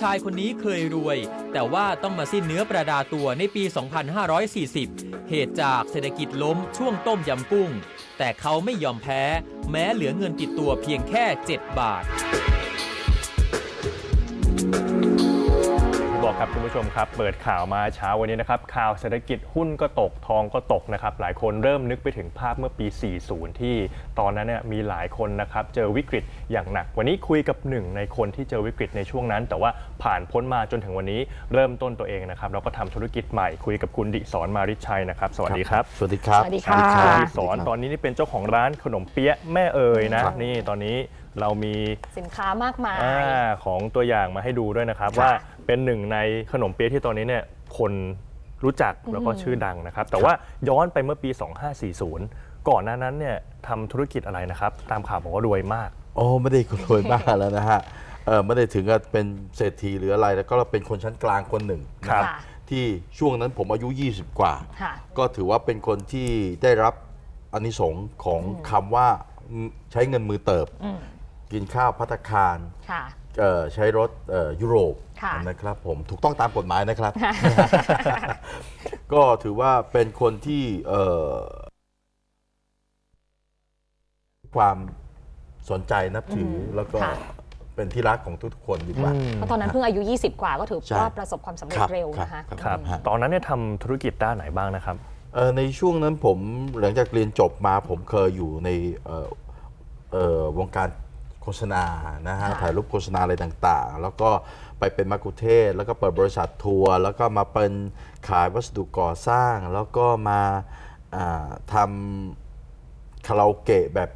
ชายคนนี้เคยรวย แต่ว่าต้องมาสิ้นเนื้อประดาตัวในปี 2540 เหตุจากเศรษฐกิจล้มช่วงต้มยำกุ้ง แต่เขาไม่ยอมแพ้ แม้เหลือเงินติดตัวเพียงแค่ 7 บาท บอกครับคุณผู้ชมครับ เปิดข่าวมาเช้าวันนี้นะครับข่าวเศรษฐกิจหุ้นก็ตกทองก็ตกนะครับหลายคนเริ่มนึกไปถึงภาพเมื่อปี 40 ที่ตอนนั้นเนี่ยมีหลายคนนะครับเจอวิกฤตอย่างหนัก วันนี้คุยกับหนึ่งในคนที่เจอวิกฤตในช่วงนั้น แต่ว่าผ่านพ้นมาจนถึงวันนี้เริ่มต้นตัวเองนะครับแล้วก็ทำธุรกิจใหม่คุยกับคุณดิสอนมาริชัยนะครับสวัสดีครับ สวัสดีครับ สวัสดีค่ะ คุณค่ะดิสอนตอนนี้นี่เป็นเจ้าของร้านขนมเปี๊ยะแม่เอ๋ยนะครับ นี่ตอนนี้เรามี สินค้ามากมายอาของตัวอย่างมาให้ดูด้วยนะครับ ค่ะว่า เป็นหนึ่งในขนมเปี๊ยะที่ตอนนี้เนี่ยคนรู้จักแล้วก็ชื่อดังนะครับ แต่ว่าย้อนไปเมื่อปี 2540 ก่อนหน้านั้นเนี่ยทำธุรกิจอะไรนะครับ ตามข่าวบอกว่ารวยมาก โอ้ไม่ได้รวยมากแล้วนะฮะเออไม่ได้ถึงกับเป็นเศรษฐีหรืออะไรแล้วก็เป็นคนชั้นกลางคนหนึ่งครับนะที่ช่วงนั้นผมอายุ 20 กว่า ค่ะก็ถือว่าเป็นคนที่ได้รับอานิสงส์ของคำว่าใช้เงินมือเติบอืมกินข้าวพัตตาคาร ค่ะเอ่อใช้รถเอ่อยุโรปค่ะนะครับผมถูกต้องตามกฎหมายนะครับ ก็ถือว่าเป็นคนที่เอ่อความสนใจนับถืออแล้วก็ค่ะ เป็นที่รักของทุกๆคนดีกว่า เพราะตอนนั้นเพิ่งอายุ 20 กว่าก็ถือใช่ว่าประสบความสำเร็จครับเร็วครับนะคะ ครับ ครับ ฮะ ตอนนั้นเนี่ยทำธุรกิจด้านไหนบ้างนะครับ เอ่อในช่วงนั้นผมหลังจากเรียนจบมาผมเคยอยู่ในเอ่อเอ่อวงการ โฆษณานะฮะค่ะถ่ายรูปโฆษณาอะไรต่างๆ แล้วก็ไปเป็นมักคุเทศก์แล้วก็เปิดบริษัททัวร์แล้วก็มาเป็นขายวัสดุก่อสร้าง แล้วก็มาอ่าทำคาราโอเกะแบบ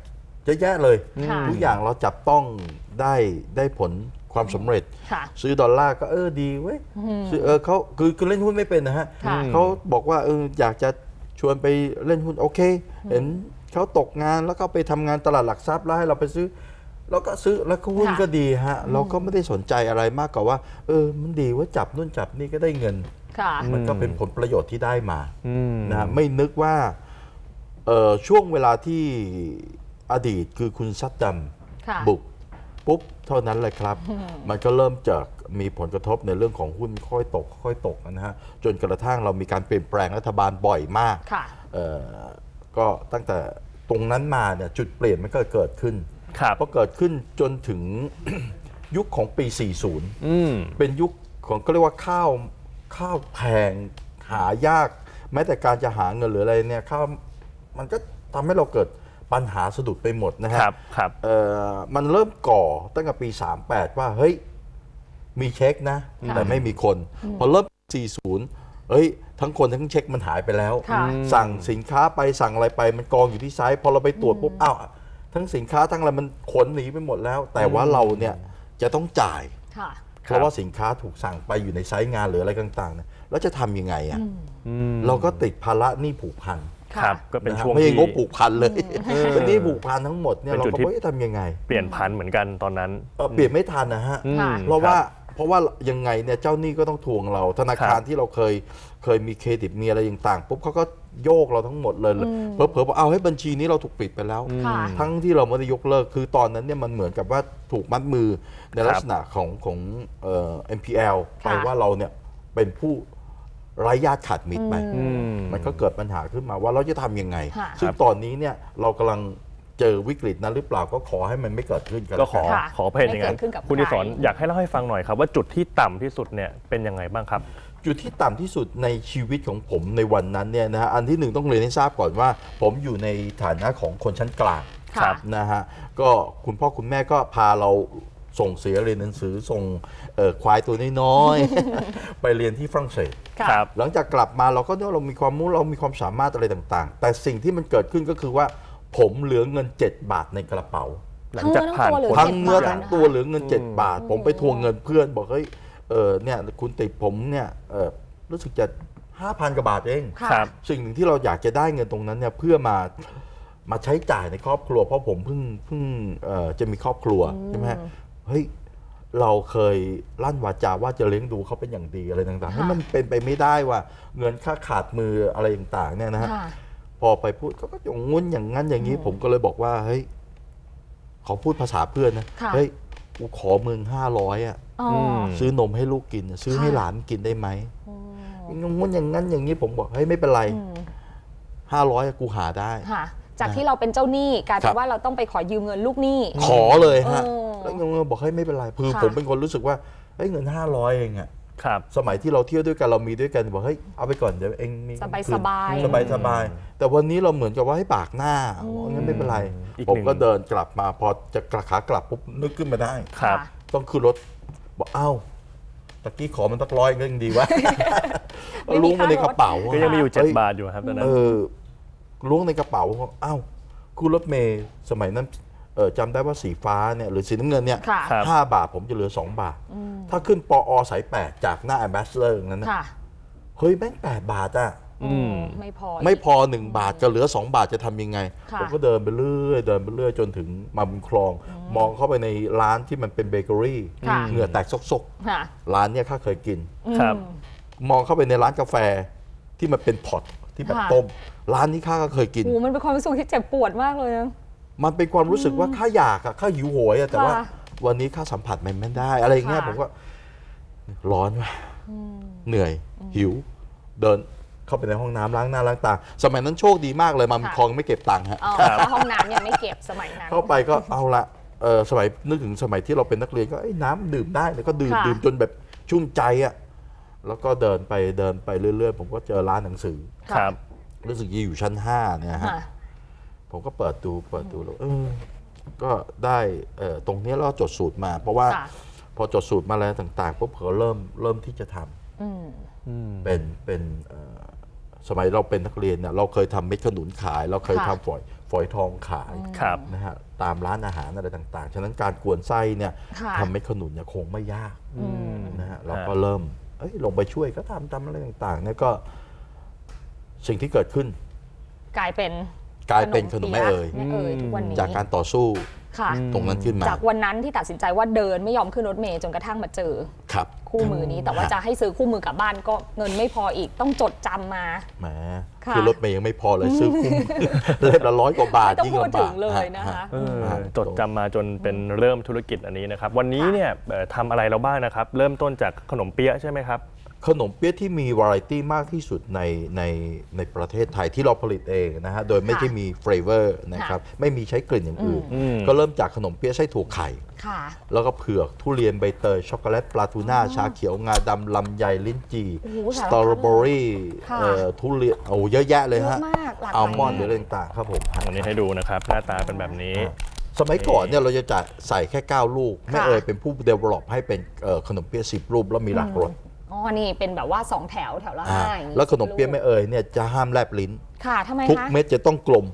เยอะแยะเลยค่ะทุกอย่างเราจับต้องได้ได้ผลความสำเร็จค่ะซื้อดอลลาร์ก็เออดีเว้ยซื้อเออเขาคือคือเล่นหุ้นไม่เป็นนะฮะค่ะเขาบอกว่าเอออยากจะชวนไปเล่นหุ้นโอเค เห็นเขาตกงานแล้วก็ไปทำงานตลาดหลักทรัพย์แล้วให้เราไปซื้อ แล้วก็ซื้อแล้วก็หุ้นค่ะก็ดีฮะเราก็ไม่ได้สนใจอะไรมากกว่าว่า เออมันดีว่าจับนู่นจับนี่ก็ได้เงินค่ะมันก็เป็นผลประโยชน์ที่ได้มาอืมนะฮะไม่นึกว่าเอ่อช่วงเวลาที่อดีตคือคุณซัดดัมค่ะบุกปุ๊บเท่านั้นเลยครับ มันก็เริ่มจากมีผลกระทบในเรื่องของหุ้นค่อยตก ค่อยตกนะฮะจนกระทั่งเรามีการเปลี่ยนแปลงรัฐบาลบ่อยมากค่ะเอ่อก็ตั้งแต่ตรงนั้นมาเนี่ยจุดเปลี่ยนมันก็เกิดขึ้น ครับพอเกิดขึ้นจนถึง ยุคของปี40อืมเป็นยุคของก็เรียกว่าข้าวข้าวแพงหายาก แม้แต่การจะหาเงินหรืออะไรเนี่ยข้าวมันก็ทำให้เราเกิดปัญหาสะดุดไปหมดนะฮะครับครับ เอ่อมันเริ่มก่อตั้งแต่ปี 38 ว่าเฮ้ย มีเช็คนะ ค่ะแต่ไม่มีคน พอเริ่ม 40เฮ้ย ทั้งคนทั้งเช็คมันหายไปแล้ว ค่ะ สั่งสินค้าไปสั่งอะไรไปมันกองอยู่ที่ไซต์พอเราไปตรวจปุ๊บอ้าว ทั้งสินค้าทั้งอะไรมันขนหนีไปหมดแล้ว แต่ว่าเราเนี่ยจะต้องจ่าย ค่ะ เพราะว่าสินค้าถูกสั่งไปอยู่ในไซต์งานหรืออะไรต่างๆเนี่ยแล้วจะทำยังไงอะอืมเราก็ติดภาระหนี้ผูกพันครับก็เป็นนะฮะช่วงไม่ใช่ที่ งบผูกพันเลยเป็นหนี้ผูกพันทั้งหมดเนี่ยเป็นเราจุดก็ที่ ไม่รู้จะทำยังไงเปลี่ยนพันเหมือนกันตอนนั้น เอ่อเปลี่ยนไม่ทันนะฮะ อืมค่ะ เพราะว่าคบ เพราะว่ายังไงเนี่ยเจ้าหนี้ก็ต้องทวงเรา ธนาคารครับที่เราเคยเคยมีเครดิตมีอะไรต่างๆปุ๊บเขาก็ โยกเราทั้งหมดเลยเผลอๆบอกเอาให้บัญชีนี้เราถูกปิดไปแล้ว ค่ะ ทั้งที่เราไม่ได้ยกเลิกคือตอนนั้นเนี่ยมันเหมือนกับว่าถูกมัดมือในลักษณะของของเอ่อ NPL ไปค่ะว่าเราเนี่ยเป็นผู้ไร้ญาติขาดมิตรไปอืม มันก็เกิดปัญหาขึ้นมาว่าเราจะทำยังไง ค่ะ ซึ่งตอนนี้เนี่ยเรากำลังเจอวิกฤตนั้นหรือเปล่าก็ขอให้มันไม่เกิดขึ้นกันก็ขอค่ะขอเพจอย่างนั้นไม่เกิดขึ้นกับคุณใคร ดิสอนอยากให้เล่าให้ฟังหน่อยครับว่าจุดที่ต่ำที่สุดเนี่ยเป็นยังไงบ้างครับ จุดที่ต่ำที่สุดในชีวิตของผมในวันนั้นเนี่ยนะฮะอันที่หนึ่งต้องเรียนให้ทราบก่อนว่า ผมอยู่ในฐานะของคนชั้นกลางค่ะ นะฮะก็คุณพ่อคุณแม่ก็พาเราส่งเสียเรียนหนังสือส่งเอ่อควายตัวน้อยๆ ไปเรียนที่ฝรั่งเศส ค่ะ ครับ หลังจากกลับมาเราก็เนี่ยเรามีความรู้เรามีความสามารถอะไรต่างๆ แต่สิ่งที่มันเกิดขึ้นก็คือว่า ผมเหลือเงิน 7 บาทในกระเป๋า หลังจากผ่านทั้งพ้นเนื้อทั้งจ็ดบาทนะคะเนื้อทั้งตัวเหลือเงิน 7 บาท ผมไปทวงเงินเพื่อนบอกเฮ้ย เออเนี่ยคุณติดผมเนี่ยเออรู้สึกจะ5,000กว่าบาทเอง ค่ะ ครับ สิ่งหนึ่งที่เราอยากจะได้เงินตรงนั้นเนี่ยเพื่อมามาใช้จ่ายในครอบครัว เพราะผมเพิ่งเพิ่งเอ่อจะมีครอบครัวใช่ไหมฮะเฮ้ยเราเคยลั่นวาจาว่าจะเลี้ยงดูเขาเป็นอย่างดีอะไรต่างๆค่ะให้มันเป็นไปไม่ได้ว่าเงินค่าขาดมืออะไรต่างๆเนี่ยนะฮะ ค่ะ พอไปพูดเขาก็อย่างงุ้นอย่างนั้นอย่างนี้ ผมก็เลยบอกว่าเฮ้ยขอพูดภาษาเพื่อนนะค่ะ เฮ้ย กูขอมึงห้าร้อยอะอ๋ออมซื้อนมให้ลูกกิน ซื้อให้ค่ะหลานกินได้ไหมอย่างงั้นอย่างนั้นอย่างนี้ผมบอกเฮ้ยไม่เป็นไรห้าร้อยกูหาได้ ค่ะ จากที่เราเป็นเจ้าหนี้กลายครัเป็นบ ว่าเราต้องไปขอยืมเงินลูกหนี้ ขอเลยฮะ เออแล้วยังบอกเฮ้ยไม่เป็นไรคือค่ะ ผมเป็นคนรู้สึกว่าเฮ้ยเงินห้าร้อยเองอะ ครับ สมัยที่เราเที่ยวด้วยกันเรามีด้วยกันบอกเฮ้ยเอาไปก่อนเดี๋ยวเองมีสบายคืนสบาย สบายสบายแต่วันนี้เราเหมือนกับว่าให้ปากหน้างั้นไม่เป็นไร อีกผมหนึ่งก็เดินกลับมาพอจะกระขากลับปุ๊บนึกขึ้นมาได้ ครับค่ะต้องขึ้นรถบอกเอ้าตะกี้ขอมันตักร้อยก็ยังดีวะ ไม่มีล้วงมาในกระเป๋าก็ยังมีอยู่เฮ้7 บาทอยู่ครับตอนนั้น เออล้วงในกระเป๋าเอ้าคุณรถเมย์สมัยนั้น เออจำได้ว่าสีฟ้าเนี่ยหรือสีน้ำเงินเนี่ยค่ะครับ ห้าบาทผมจะเหลือสองบาท ถ้าขึ้นปอสายแปดจากหน้าแอมบสเลอร์นั้นนะค่ะเฮ้ยแม่งแปดบาทอะอืม ไม่พอ ไม่พอหนึ่งบาทจะเหลือสองบาทจะทำยังไง ค่ะ ผมก็เดินไปเรื่อยเดินไปเรื่อยจนถึงมาบุญคลอง มองเข้าไปในร้านที่มันเป็นเบเกอรี่ค่ะ เหงื่อแตกซกค่ะๆร้านเนี่ยข้าเคยกิน ครับมองเข้าไปในร้านกาแฟที่มันเป็นพอตที่แบบค่ะ ต้ม ร้านนี้ข้าก็เคยกิน โอ้มันเป็นความรู้สึกที่เจ็บปวดมากเลยนะ มันเป็นความรู้สึกว่าข้าอยากอะข้าหิวโหยอะแต่ว่า ค่ะวันนี้ข้าสัมผัสมันไม่ได้ อะไรอย่างเงี้ยค่ะ ผมก็ร้อนว่ะเหนื่อย หิว เดินเข้าไปในห้องน้ำล้างหน้าล้างตา สมัยนั้นโชคดีมากเลยมามีคลองไม่เก็บตังค์ฮะ อ๋อแต่ห้องน้ำยังไม่เก็บสมัยนั้น เข้าไปก็เอาละเออสมัยนึกถึงสมัยที่เราเป็นนักเรียนก็เอ้ยน้ำดื่มได้แล้วก็ดื่มค่ะ ดื่มจนแบบชุ่มใจอะแล้วก็เดินไปเดินไปเรื่อย ๆ ผมก็เจอร้านหนังสือครับ รู้สึกจะอยู่ชั้นห้าเนี่ยฮะ ค่ะ ผมก็เปิดดูเปิดดูแล้วเออก็ได้เอ่อตรงเนี้ยเราจดสูตรมา เพราะว่าค่ะพอจดสูตรมาแล้วต่างๆปุ๊บเขาเริ่มเริ่มที่จะทำอืมอืมเป็นเป็นเอ่อสมัยเราเป็นนักเรียนเนี่ยเราเคยทำเม็ดขนุนขาย เราเคยค่ะทำฝอยฝอยทองขายครับนะฮะตามร้านอาหารอะไรต่าง ๆ ฉะนั้นการกวนไส้เนี่ยค่ะทำเม็ดขนุนเนี่ยคงไม่ยากอืมนะฮะเราก็เริ่มเอ้ยลงไปช่วยก็ทำทำอะไรต่างๆเนี่ยก็สิ่งที่เกิดขึ้น กลายเป็น กลายเป็นขนมแม่เอ่ยแม่เอ่ยทุกวันนี้จากการต่อสู้ค่ะตรงนั้นขึ้นมา จากวันนั้นที่ตัดสินใจว่าเดินไม่ยอมขึ้นรถเมย์จนกระทั่งมาเจอครับคู่มือนี้แต่ว่าจะให้ซื้อคู่มือกลับบ้านก็เงินไม่พออีกต้องจดจำมาแหมค่ะคือรถเมย์ยังไม่พอเลยซื้อคุ้มเล่มละร้อยกว่าบาทไม่ต้องยิ่งพูดลำถึบากงเลยนะคะเออฮะจดจำมาจนเป็นเริ่มธุรกิจอันนี้นะครับ วันนี้เนี่ยเอ่อทำอะไรเราบ้างนะครับ เริ่มต้นจากขนมเปี๊ยะใช่ไหมครับ ขนมเปี๊ยะที่มีวาไรตี้มากที่สุดในในในประเทศไทยที่เราผลิตเองนะฮะโดยไม่ค่ะใช่มีเฟรเวอร์นะครับไม่มีใช้กลิ่นอย่างอื่นอืมก็เริ่มจากขนมเปี๊ยะไส้ถั่วไข่ ค่ะ แล้วก็เผือกทุเรียนใบเตย ช็อกโกแลตปลาทูน่า ชาเขียวงาดำลำไยลิ้นจี่โอ้โหสสารพัดตรอเบอรี่ค่ะเอ่อทุเรียนโอ้เยอะแยะเลยฮะเยอะมากหลากหลาย อัลมอนด์หรืออะไรต่างๆครับผมอันนี้ให้ดูนะครับ หน้าตาเป็นแบบนี้ สมัยก่อนเนี่ยเราจะจ่ายใส่แค่ 9 ลูก แม่ค่ะเอ๋ยเป็นผู้ develop ให้เป็นเอ่อขนมเปี๊ยะสิบรูปแล้วมีหลากรส อ๋อ นี่เป็นแบบว่าสองแถวแถวละอ่าห้าอย่างนี้แล้วขนมเปี๊ยะแม่เอ๋ยเนี่ยจะห้ามแลบลิ้น ค่ะทำไมทุกคะเม็ดจะต้องกลม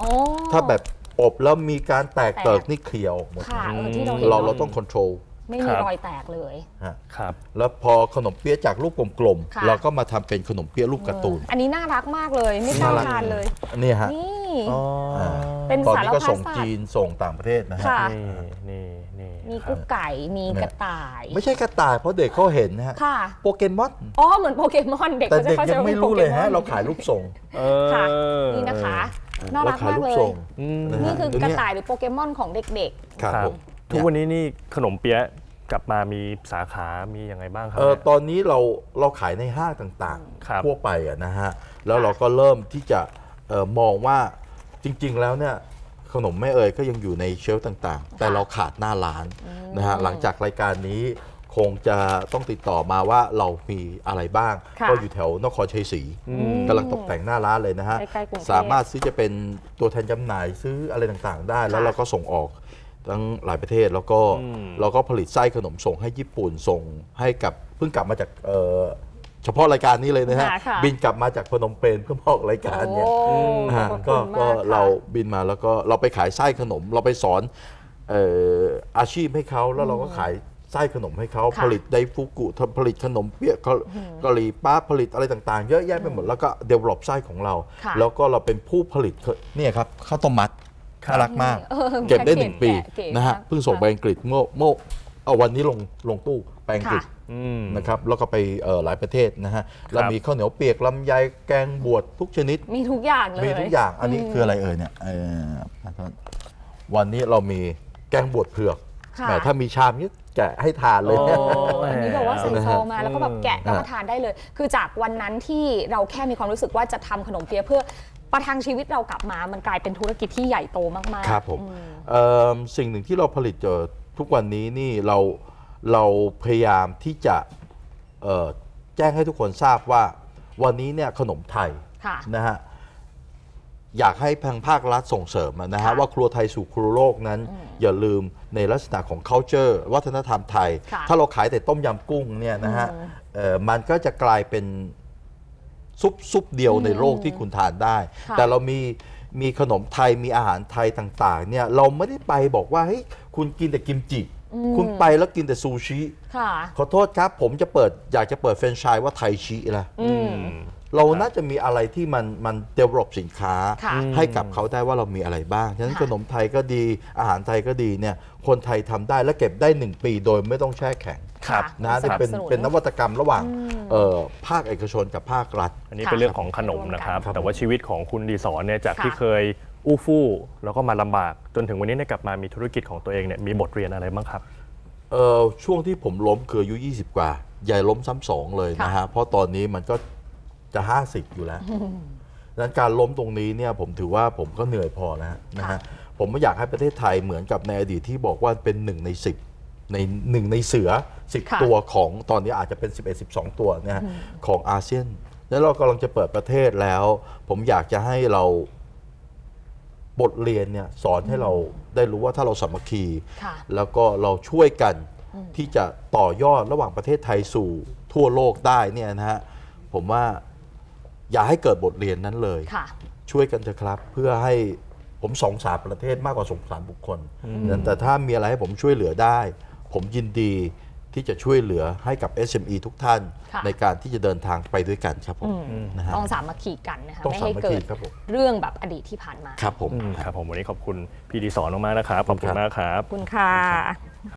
อ๋อถ้าแบบอบแล้วมีการแตกแตกเติกนี่เขียวหมดค่ะเออที่เราเห็นเราเนเราอะต้อง control ไม่คมีรับ รอยแตกเลย ฮะครับ แล้วพอขนมเปี๊ยะจากลูกกลมค่ะ ๆเราก็มาทำเป็นขนมเปี๊ยะลูกการ์ตูน อันนี้น่ารักมากเลยไม่กล้าน่ารัก ทานเลย นี่ฮะ นี่อ๋ออาเป็น ตอนสารนี้ก็พัดส่งสัตจีว์นส่งต่างประเทศนะฮะ ค่ะ นี่นี่นี่ มีกุ๊กไก่มีกระต่าย ไม่ใช่กระต่ายเพราะเด็กเขาเห็นนะฮะค่ะ โปเกมอนอ๋อเหมือนโปเกมอนเด็กแต่ขาจะเด็กเข้าใจยังว่าไม่ป็นรู้เลยฮะโปกมอนเราขายรูปทรงเออค่ะนี่นะคะน่าเรารักขายมากรูปเลยทรงอืมนะฮะนี่คือกระเดี๋ยวต่ายหรือโปเกมอนของเด็กครับครับผมทุกวันนี้นี่ขนมเปี๊ยะกลับมามีสาขามียังไงบ้างครัเออเนี่ยตอนนี้เราเราขายในห้างต่างครับๆทั่วไปอะนะฮะแล้วเราก็เริ่มที่จะเออมองว่าจริง ๆ แล้วเนี่ย ขนมแม่เอ่ยก็ยังอยู่ในเชลฟ์ต่างๆ แต่เราขาดหน้าร้านนะฮะหลังจากรายการนี้คงจะต้องติดต่อมาว่าเรามีอะไรบ้างค่ะก็อยู่แถวนครชัยศรีอืมกำลังตกแต่งหน้าร้านเลยนะฮะใกล้ๆกรุงเทพสามารถซื้อจะเป็นตัวแทนจำหน่ายซื้ออะไรต่างๆ ได้แล้วค่ะเราก็ส่งออกทั้งหลายประเทศแล้วก็อืมเราก็ผลิตไส้ขนมส่งให้ญี่ปุ่นส่งให้กับเพิ่งกลับมาจาก เอ่อเฉพาะรายการนี้เลยนะฮะ ค่ะค่ะบินกลับมาจากพนมเปญเพื่อมาออกรายๆการโอ้เนี่ยขฮะอบพระก็คุณมก็ค่ะ เราบินมาแล้วก็เราไปขายไส้ขนม เราไปสอนเอ่ออาชีพให้เขาแล้วเราก็ขายไส้ขนมให้เขาค่ะผลิตไดฟุกุทำผลิตขนมเปี๊ยะกะกะหรี่ปั๊บผลิตอะไรต่างๆ เยอะแยะไปหมดแล้วก็เดเวลลอปไส้ของเรา ค่ะ แล้วก็เราเป็นผู้ผลิตเนี่ยครับข้าวต้มมัดครับน่ารักมากเออเก็บได้แพ็หนึ่งปีแกเก๋นะฮะมากเพิ่งส่งไปอังกฤษเมื่อเมื่อเอาวันนี้ลงลงตู้ไปอังกฤษ ค่ะอืม นะครับแล้วก็ไปเอ่อหลายประเทศนะฮะแล้วมีข้าวเหนียวเปียกลำไยแกงบวชทุกชนิด มีทุกอย่างเลยมีทุกอย่างอันนี้คืออะไรเอ่ยเนี่ยเอ่อวันนี้เรามีแกงบวชเผือกค่ะแหมถ้ามีชามนี้แกะให้ทานเลยโอ้อันนี้แบบว่าใส่ซองมาแล้วก็แบบแกะอืมรับประทานได้เลย คือจากวันนั้นที่เราแค่มีความรู้สึกว่าจะทำขนมเปี๊ยะเพื่อประทังชีวิตเรากลับมา มันกลายเป็นธุรกิจที่ใหญ่โตมากๆ ครับผมอืเอิ่มสิ่งหนึ่งที่เราผลิตเจอทุกวันนี้นี่เรา เราพยายามที่จะเอ่อแจ้งให้ทุกคนทราบว่า วันนี้เนี่ยขนมไทยค่ะนะฮะอยากให้ทางภาครัฐส่งเสริมนะฮะค่ะว่าครัวไทยสู่ครัวโลกนั้น อย่าลืมในลักษณะของ culture วัฒนธรรมไทยค่ะถ้าเราขายแต่ต้มยำกุ้งเนี่ยนะฮะอืมเอ่อมันก็จะกลายเป็นซุปซุปเดียวในโลกที่คุณทานได้ค่ะแต่เรามีมีขนมไทยมีอาหารไทยต่างๆเนี่ยเราไม่ได้ไปบอกว่าเฮ้ยคุณกินแต่กิมจิ คุณไปแล้วกินแต่ซูชิค่ะ ขอโทษครับ ผมจะเปิดอยากจะเปิดแฟรนไชส์ว่าไทยชิละอืมเราน่าจะมีอะไรที่มันมัน develop สินค้าค่ะให้กับเขาได้ว่าเรามีอะไรบ้าง ฉะนั้นค่ะขนมไทยก็ดี อาหารไทยก็ดีเนี่ย คนไทยทำได้และเก็บได้ 1 ปีโดยไม่ต้องแช่แข็งครับค่ะนะนี่เป็นสนับสนุนเป็นนวัตกรรมระหว่างเอ่อภาคเอกชนกับภาครัฐ อันนี้ค่ะเป็นเรื่องของขนมนะครับครับ แต่ว่าชีวิตของคุณดีสอนเนี่ยจากค่ะที่เคย อู้ฟู่แล้วก็มาลำบาก จนถึงวันนี้เนี่ยกลับมามีธุรกิจของตัวเองเนี่ยมีบทเรียนอะไรบ้างครับ เอ่อช่วงที่ผมล้มคืออายุ 20 กว่า ใหญ่ล้มซ้ำสองเลยนะฮะ เพราะตอนนี้มันก็จะ 50 อยู่แล้วดังนั้นการล้มตรงนี้เนี่ยผมถือว่าผมก็เหนื่อยพอแล้วนะค่ะฮะ ผมไม่อยากให้ประเทศไทยเหมือนกับในอดีตที่บอกว่าเป็นหนึ่งใน10ในหนึ่งในเสือค่ะ10 ตัวของตอนนี้อาจจะเป็น 11 12 ตัวนะฮะของอาเซียน แล้วเรากำลังจะเปิดประเทศแล้ว ผมอยากจะให้เรา บทเรียนเนี่ยสอนให้เราได้รู้ว่าถ้าเราสามัคคี ค่ะ แล้วก็เราช่วยกันที่จะต่อยอดระหว่างประเทศไทยสู่ทั่วโลกได้เนี่ยนะฮะผมว่าอย่าให้เกิดบทเรียนนั้นเลย ค่ะ ช่วยกันเถอะครับ เพื่อให้ผมสงสารประเทศมากกว่าสงสารบุคคลนั้นแต่ถ้ามีอะไรให้ผมช่วยเหลือได้ ผมยินดี ที่จะช่วยเหลือให้กับ SME ทุกท่าน ค่ะ ในการที่จะเดินทางไปด้วยกันครับผมนะฮะ ต้องสามัคคีกันนะคะต้องไม่ให้สามัคเกิคีดครับผม เรื่องแบบอดีตที่ผ่านมา ครับผม ครับผมวันนี้ขอบคุณพี่ดีสอนมากๆนะครับขอบคุณมากครับ ขอบคุณค่ะ